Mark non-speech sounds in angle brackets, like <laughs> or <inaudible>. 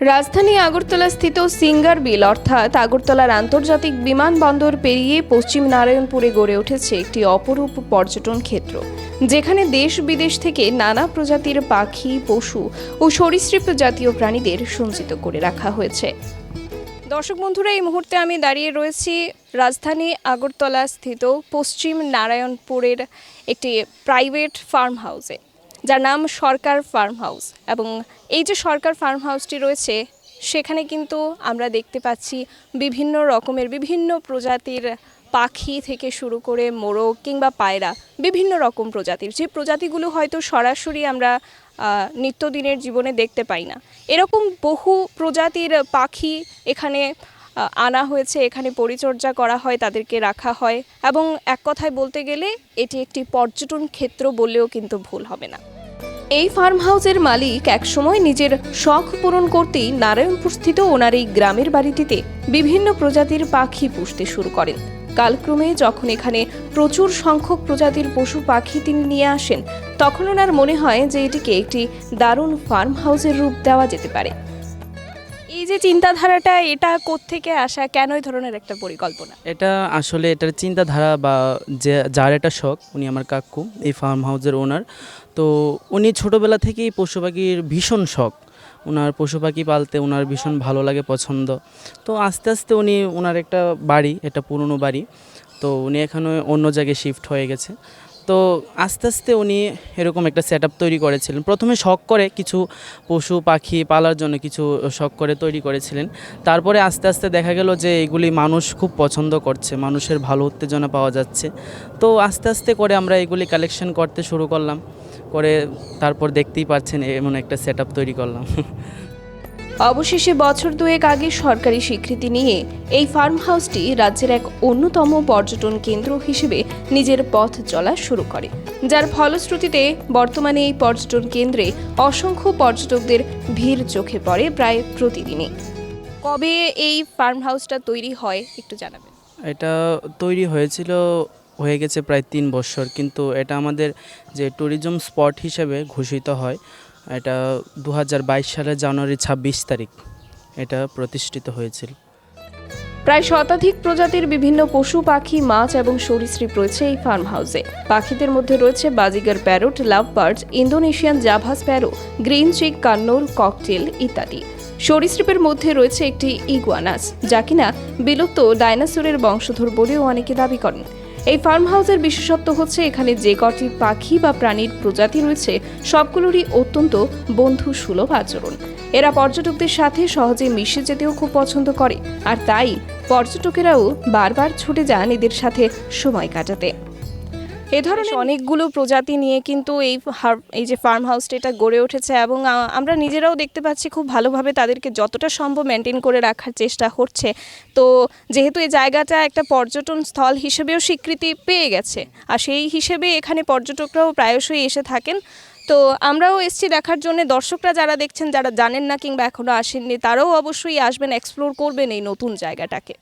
রাজধানী আগরতলা স্থিত সিঙ্গার বিল, অর্থাৎ আগরতলার আন্তর্জাতিক বিমানবন্দর পেরিয়ে পশ্চিম নারায়ণপুরে গড়ে উঠেছে একটি অপরূপ পর্যটন ক্ষেত্র, যেখানে দেশ বিদেশ থেকে নানা প্রজাতির পাখি, পশু ও সরীসৃপ জাতীয় প্রাণীদের সঞ্চিত করে রাখা হয়েছে। দর্শক বন্ধুরা, এই মুহূর্তে আমি দাঁড়িয়ে রয়েছি রাজধানী আগরতলা স্থিত পশ্চিম নারায়ণপুরের একটি প্রাইভেট ফার্ম হাউসে যার নাম সরকার ফার্ম হাউস এবং এই যে সরকার ফার্ম হাউসটি রয়েছে, সেখানে কিন্তু আমরা দেখতে পাচ্ছি বিভিন্ন রকমের, বিভিন্ন প্রজাতির পাখি থেকে শুরু করে মোরগ কিংবা পায়রা, বিভিন্ন রকম প্রজাতির। যে প্রজাতিগুলো হয়তো সরাসরি আমরা নিত্যদিনের জীবনে দেখতে পাই না। এরকম বহু প্রজাতির পাখি এখানে আনা হয়েছে, এখানে পরিচর্যা করা হয়, তাদেরকে রাখা হয়। এবং এক কথায় বলতে গেলে, এটি একটি পর্যটন ক্ষেত্র বললেও কিন্তু ভুল হবে না। এই ফার্ম হাউসের মালিক একসময় নিজের শখ পূরণ করতেই নারায়ণপুরস্থিত ওনার এই গ্রামের বাড়িটিতে বিভিন্ন প্রজাতির পাখি পুষতে শুরু করেন। কালক্রমে যখন এখানে প্রচুর সংখ্যক প্রজাতির পশু পাখি তিনি নিয়ে আসেন, তখন ওনার মনে হয় যে এটিকে একটি দারুণ ফার্ম হাউসের রূপ দেওয়া যেতে পারে। এই যে চিন্তাধারাটা, এটা কোত্থেকে আসা? কেন এই ধরনের একটা পরিকল্পনা? এটা আসলে এটার চিন্তাধারা বা যে, যার এটা শখ, উনি আমার কাকু, এই ফার্ম হাউসের ওনার তো উনি ছোটোবেলা থেকেই পশু পাখির ভীষণ শখ। ওনার পশু পাখি পালতে ওনার ভীষণ ভালো লাগে, পছন্দ। তো আস্তে আস্তে উনি ওনার একটা বাড়ি এটা পুরনো বাড়ি। তো উনি এখানে অন্য জায়গায় শিফট হয়ে গেছে। তো আস্তে আস্তে উনি এরকম একটা সেট তৈরি করেছিলেন। প্রথমে শখ করে কিছু পশু, পাখি পালার জন্য কিছু শখ করে তৈরি করেছিলেন। তারপরে আস্তে আস্তে দেখা গেল যে এগুলি মানুষ খুব পছন্দ করছে, মানুষের ভালো উত্তেজনা পাওয়া যাচ্ছে। তো আস্তে আস্তে করে আমরা এগুলি কালেকশন করতে শুরু করলাম। করে তারপর দেখতেই পাচ্ছেন এমন একটা সেট তৈরি করলাম। <laughs> অবশেষে বছর দুয়েক আগে সরকারি স্বীকৃতি নিয়ে এই ফার্ম হাউসটি রাজ্যের এক অন্যতম পর্যটন কেন্দ্র হিসেবে নিজের পথ চলা শুরু করে, যার ফলশ্রুতিতে বর্তমানে এই পর্যটন কেন্দ্রে অসংখ্য পর্যটকদের ভিড় চোখে পড়ে প্রায় প্রতিদিনই। কবে এই ফার্ম হাউসটা তৈরি হয় একটু জানাবেন। এটা তৈরি হয়েছিল, হয়ে গেছে প্রায় তিন বছর, কিন্তু এটা আমাদের যে ট্যুরিজম স্পট হিসেবে ঘোষিত হয় এটা দু হাজার বাইশ সালের জানুয়ারি ছাব্বিশ তারিখ। এটা প্রতিষ্ঠিত হয়েছিল। প্রায় শতাধিক প্রজাতির বিভিন্ন পশু, পাখি, মাছ এবং সরীসৃপ রয়েছে এই ফার্ম হাউসে পাখিদের মধ্যে রয়েছে budgerigar parrot love birds Indonesian java sparrow, green cheek, conure, cockatiel ইত্যাদি। সরীসৃপের মধ্যে রয়েছে একটি ইগুয়ানাস, যা কিনা বিলুপ্ত ডাইনোসরের বংশধর বলেও অনেকে দাবি করেন। এই ফার্ম হাউসের বিশেষত্ব হচ্ছে এখানে যে কটি পাখি বা প্রাণীর প্রজাতি রয়েছে, সবগুলোরই অত্যন্ত বন্ধু সুলভ আচরণ। এরা পর্যটকদের সাথে সহজে মিশে যেতেও খুব পছন্দ করে, আর তাই পর্যটকেরাও বারবার ছুটে যান এদের সাথে সময় কাটাতে। এ ধরনের অনেকগুলো প্রজাতি নিয়ে কিন্তু এই এই যে ফার্ম হাউসটা এটা গড়ে উঠেছে এবং আমরা নিজেরাও দেখতে পাচ্ছি খুব ভালোভাবে তাদেরকে যতটা সম্ভব মেনটেন করে রাখার চেষ্টা করছে তো যেহেতু এই জায়গাটা একটা পর্যটন স্থল হিসেবেও স্বীকৃতি পেয়ে গেছে, আর সেই হিসেবে এখানে পর্যটকরাও প্রায়শই এসে থাকেন। তো আমরাও এসছি দেখার জন্য। দর্শকরা যারা দেখছেন, যারা জানেন না কিংবা এখনও আসেননি, তারাও অবশ্যই আসবেন এক্সপ্লোর করবেন এই নতুন জায়গাটাকে।